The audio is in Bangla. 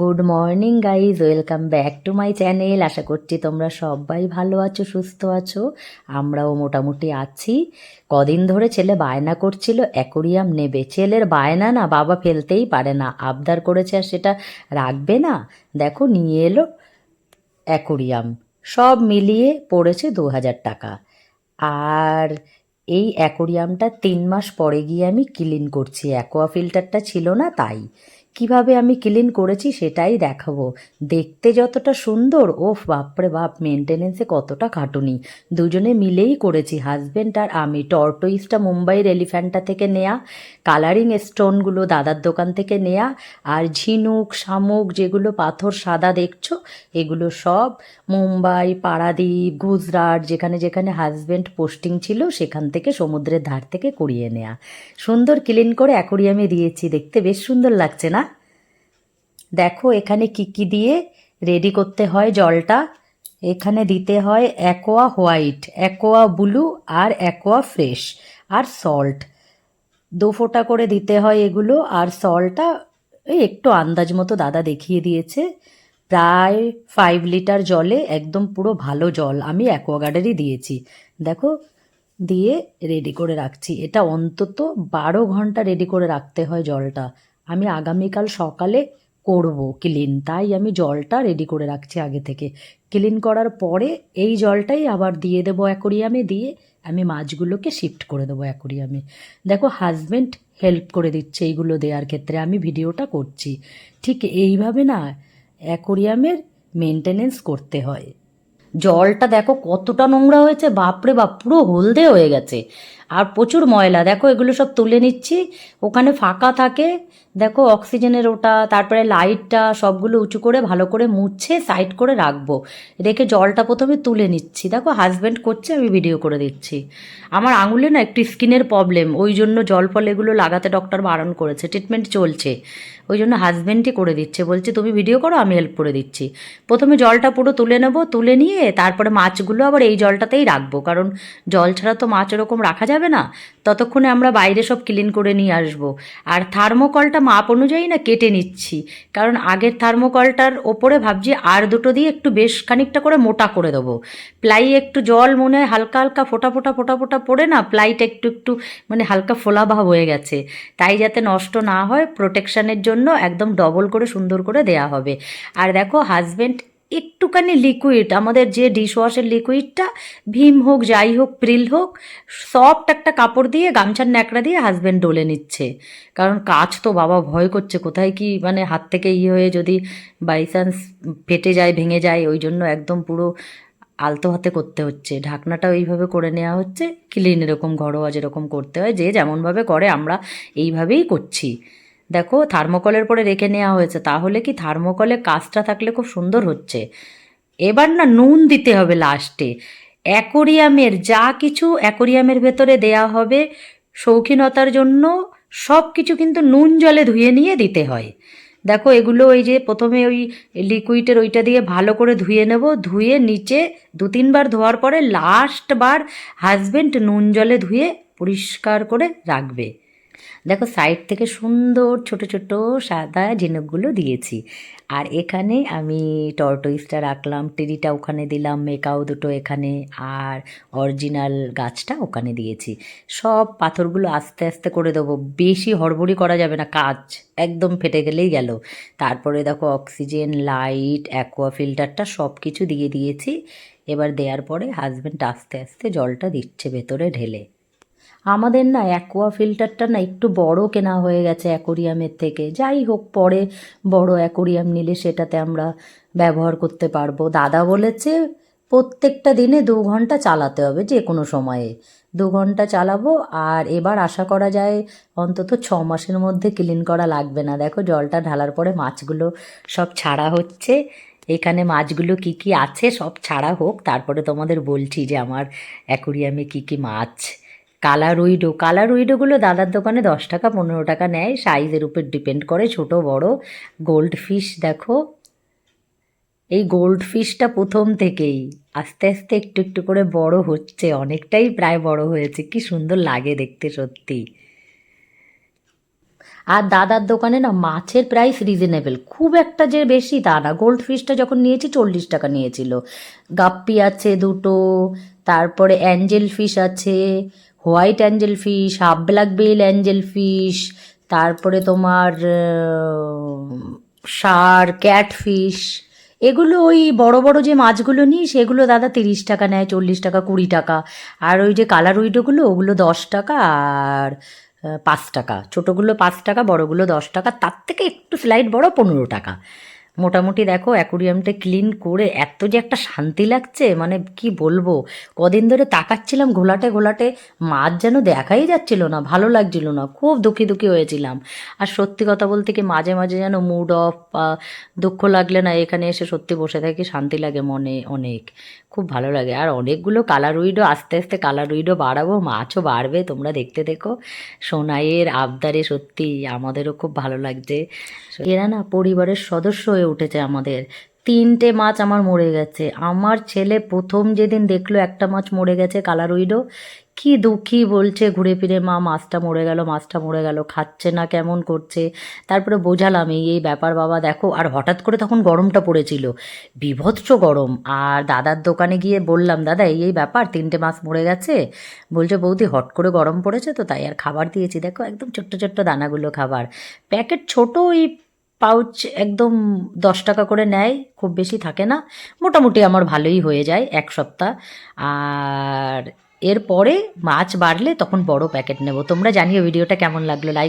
Good morning guys welcome back to my channel আশা করছি তোমরা সবাই ভালো আছো, সুস্থ আছো। আমরাও মোটামুটি আছি। কদিন ধরে ছেলে বায়না করছিল, অ্যাকোরিয়াম নেবে। ছেলের বায়না না বাবা ফেলতেই পারে না। আবদার করেছে আর সেটা রাখবে না। দেখো, নিয়ে এলো অ্যাকোরিয়াম। সব মিলিয়ে পড়েছে দু হাজার টাকা। আর এই অ্যাকোরিয়ামটা তিন মাস পরে গিয়ে আমি ক্লিন করছি। অ্যাকোয়া ফিল্টারটা ছিল না তাই। কীভাবে আমি ক্লিন করেছি সেটাই দেখাবো। দেখতে যতটা সুন্দর, ওফ বাপরে বাপ মেনটেনেন্সে কতটা খাটুনি। দুজনে মিলেই করেছি হাজবেন্ড আর আমি। টর্টোইসটা মুম্বাইয়ের এলিফ্যান্টটা থেকে নেয়া কালারিং স্টোনগুলো দাদার দোকান থেকে নেয়া, আর ঝিনুক, শামুক যেগুলো পাথর সাদা দেখছ, এগুলো সব মুম্বাই, পারাদ্বীপ, গুজরাট, যেখানে যেখানে হাজবেন্ড পোস্টিং ছিল, সেখান থেকে সমুদ্রের ধার থেকে কুড়িয়ে নেয়া। সুন্দর ক্লিন করে অ্যাকোরিয়ামে দিয়েছি, দেখতে বেশ সুন্দর লাগছে না? দেখো এখানে কি কি দিয়ে রেডি করতে হয় জলটা। এখানে দিতে হয় অ্যাকোয়া হোয়াইট অ্যাকোয়া ব্লু আর অ্যাকোয়া ফ্রেশ আর সল্ট দু ফোঁটা করে দিতে হয় এগুলো আর সল্টটা এই একটু আন্দাজ মতো দাদা দেখিয়ে দিয়েছে। প্রায় ফাইভ লিটার জলে একদম পুরো ভালো জল আমি অ্যাকোয়াগার্ডেরই দিয়েছি। দেখো, দিয়ে রেডি করে রাখছি। এটা অন্তত বারো ঘণ্টা রেডি করে রাখতে হয় জলটা। আমি আগামীকাল সকালে করব। ক্লিন। তাই আমি জলটা রেডি করে রাখছি আগে থেকে। ক্লিন করার পরে এই জলটাই আবার দিয়ে দেবো অ্যাকোরিয়ামে দিয়ে। আমি মাছগুলোকে শিফট করে দেবো অ্যাকোরিয়ামে। দেখো হাজবেন্ড হেল্প করে দিচ্ছে এইগুলো দেওয়ার ক্ষেত্রে। আমি ভিডিওটা করছি। ঠিক এইভাবে না অ্যাকোরিয়ামের মেনটেনেন্স করতে হয়। জলটা দেখো কতটা নোংরা হয়েছে। বাপরে বাপ, পুরো হলদে হয়ে গেছে। আর প্রচুর ময়লা। দেখো, এগুলো সব তুলে নিচ্ছি। ওখানে ফাঁকা থাকে। দেখো, অক্সিজেনের ওটা, তারপরে লাইটটা সবগুলো উঁচু করে, ভালো করে মুছে, সাইড করে রাখব। রেখে জলটা প্রথমে তুলে নিচ্ছি। দেখো হাজব্যান্ড করছে, আমি ভিডিও করে দিচ্ছি। আমার আঙুলে না একটু স্কিনের প্রবলেম ওই জন্য জল ফল এগুলো লাগাতে ডক্টর বারণ করেছে। ট্রিটমেন্ট চলছে। ওই জন্য হাজব্যান্ডই করে দিচ্ছে। বলছে, তুমি ভিডিও করো, আমি হেল্প করে দিচ্ছি। প্রথমে জলটা পুরো তুলে নেব, তুলে নিয়ে তারপরে মাছগুলো আবার এই জলটাতেই রাখব। কারণ জল ছাড়া তো মাছ ওরকম রাখা যাবে না? ততক্ষণে আমরা বাইরে সব ক্লিন করে নিয়ে আসব। আর থার্মোকলটা মাপ অনুযায়ী না কেটে নিচ্ছি। কারণ আগের থার্মোকলটার ওপরে ভাবছি আর দুটো দিয়ে একটু বেশ খানিকটা করে মোটা করে দেবো। প্লাই একটু জল মনে হালকা হালকা ফোটা ফোটা ফোটা ফোটা পড়ে না? প্লাইটা একটু একটু মানে হালকা ফোলা ভাব হয়ে গেছে। তাই যাতে নষ্ট না হয় প্রোটেকশানের জন্য একদম ডবল করে সুন্দর করে দেয়া হবে। আর দেখো হাজবেন্ড একটুখানি লিকুইড আমাদের যে ডিশওয়াশের লিকুইডটা ভীম হোক, যাই হোক প্রিল হোক সফট একটা কাপড় দিয়ে, গামছার ন্যাকড়া দিয়ে হাজব্যান্ড ডলে নিচ্ছে। কারণ কাজ তো বাবা ভয় করছে, কোথায় কি মানে হাত থেকে ইয়ে হয়ে যদি বাই চান্স ফেটে যায়, ভেঙে যায়, ওই জন্য একদম পুরো আলতো হাতে করতে হচ্ছে। ঢাকনাটা ওইভাবে করে নেওয়া হচ্ছে ক্লিন এরকম ঘরোয়া যেরকম করতে হয়, যে যেমনভাবে করে, আমরা এইভাবেই করছি। দেখো, থার্মোকলের পরে রেখে নেওয়া হয়েছে। তাহলে কি থার্মোকলে কাজটা থাকলে খুব সুন্দর হচ্ছে? এবার না নুন দিতে হবে লাস্টে অ্যাকোরিয়ামের, যা কিছু অ্যাকোরিয়ামের ভেতরে দেয়া হবে, শৌখিনতার জন্য সব কিছু কিন্তু নুন জলে ধুয়ে নিয়ে দিতে হয়। দেখো, এগুলো ওই যে প্রথমে ওই লিকুইডের ওইটা দিয়ে ভালো করে ধুয়ে নেব। ধুয়ে নিচে দু তিনবার ধোয়ার পরে লাস্ট বার হাজবেন্ড নুন জলে ধুয়ে পরিষ্কার করে রাখবে। দেখো সাইড থেকে সুন্দর ছোট ছোট সাদা ঝিনুকগুলো দিয়েছি। আর এখানে আমি টর্টোইসটা রাখলাম টেরিটা ওখানে দিলাম, মেকাও দুটো এখানে, আর অরিজিনাল গাছটা ওখানে দিয়েছি। সব পাথরগুলো আস্তে আস্তে করে দেবো, বেশি হড়বড়ি করা যাবে না কাজ একদম ফেটে গেলেই গেল। তারপরে দেখো অক্সিজেন লাইট অ্যাকোয়া ফিল্টারটা সব কিছু দিয়ে দিয়েছি। এবার দেওয়ার পরে হাজব্যান্ড আস্তে আস্তে জলটা দিচ্ছে ভেতরে ঢেলে। আমাদের না অ্যাকোয়া ফিল্টারটা না একটু বড় কেনা হয়ে গেছে অ্যাকোরিয়ামের থেকে। যাই হোক, পরে বড় অ্যাকোরিয়াম নিলে সেটাতে আমরা ব্যবহার করতে পারব। দাদা বলেছে, প্রত্যেকটা দিনে দু ঘণ্টা চালাতে হবে যে কোনো সময়ে। দু ঘণ্টা চালাবো আর এবার আশা করা যায় অন্তত ছ মাসের মধ্যে ক্লিন করা লাগবে না। দেখো, জলটা ঢালার পরে মাছগুলো সব ছাড়া হচ্ছে। এখানে মাছগুলো কি কি আছে সব ছাড়া হোক, তারপরে তোমাদের বলছি যে আমার অ্যাকোরিয়ামে কি কি মাছ কালার উইডো কালার উইডোগুলো দাদার দোকানে দশ টাকা, পনেরো টাকা নেয়। সাইজের উপর ডিপেন্ড করে, ছোট, বড়। গোল্ড ফিশ দেখো, এই গোল্ড ফিশটা প্রথম থেকেই। আস্তে আস্তে একটু একটু করে বড় হচ্ছে। অনেকটাই প্রায় বড় হয়েছে। কি সুন্দর লাগে দেখতে সত্যি। আর দাদার দোকানে না মাছের প্রাইস রিজনেবল খুব একটা যে বেশি তা না। গোল্ড ফিশটা যখন নিয়েছি, চল্লিশ টাকা নিয়েছিল। গাপ্পি আছে দুটো, তারপরে অ্যাঞ্জেল ফিশ আছে white angel fish, half black bell angel fish, তারপরে তোমার সার, ক্যাট ফিশ। এগুলো ওই বড় বড় যে মাছগুলো নিই, সেগুলো দাদা তিরিশ টাকা নেয়, চল্লিশ টাকা, কুড়ি টাকা। আর ওই যে কালার উইডোগুলো, ওগুলো দশ টাকা আর পাঁচ টাকা। ছোটোগুলো পাঁচ টাকা, বড়গুলো দশ টাকা, তার থেকে একটু স্লাইড বড় পনেরো টাকা। মোটামুটি দেখো অ্যাকুরিয়ামটা ক্লিন করে এত যে একটা শান্তি লাগছে মানে কি বলব? কদিন ধরে তাকাচ্ছিলাম ঘোলাটে ঘোলাটে, মাছ যেন দেখাই যাচ্ছিল না, ভালো লাগছিল না, খুব দুঃখী দুঃখী হয়েছিলাম। আর সত্যি কথা বলতে কি মাঝে মাঝে যেন মুড অফ দুঃখ লাগলে না এখানে এসে সত্যি বসে থাকি, শান্তি লাগে মনে অনেক। খুব ভালো লাগে। আর অনেকগুলো কালার উইডো আস্তে আস্তে কালার উইডো বাড়াবো, মাছও বাড়বে, তোমরা দেখতে দেখো। সোনাইয়ের আবদারে সত্যি আমাদেরও খুব ভালো লাগছে। এরা না পরিবারের সদস্য হয়ে উঠেছে আমাদের। তিনটে মাছ আমার মরে গেছে। আমার ছেলে প্রথম যেদিন দেখল একটা মাছ মরে গেছে কালার উইডো, কি দুঃখী বলছে ঘুরে ফিরে, মা, মাছটা মরে গেল, মাছটা মরে গেল, খাচ্ছে না, কেমন করছে? তারপরে বোঝালাম, এই এই ব্যাপার বাবা, দেখো। আর হঠাৎ করে তখন গরমটা পড়েছিল, বিভৎস গরম। আর দাদার দোকানে গিয়ে বললাম, দাদা, এই এই ব্যাপার, তিনটে মাছ মরে গেছে? বলছে, বৌদি, হট করে গরম পড়েছে তো, তাই আর খাবার দিয়েছি। দেখো, একদম ছোট্ট ছোট্ট দানাগুলো খাবার। প্যাকেট ছোট ওই পাউচ একদম দশ টাকা করে নেয়, খুব বেশি থাকে না। মোটামুটি আমার ভালোই হয়ে যায় এক সপ্তাহ। আর এরপরে মাছ বাড়লে তখন বড় প্যাকেট নেব। তোমরা জানিও ভিডিওটা কেমন লাগল লাইক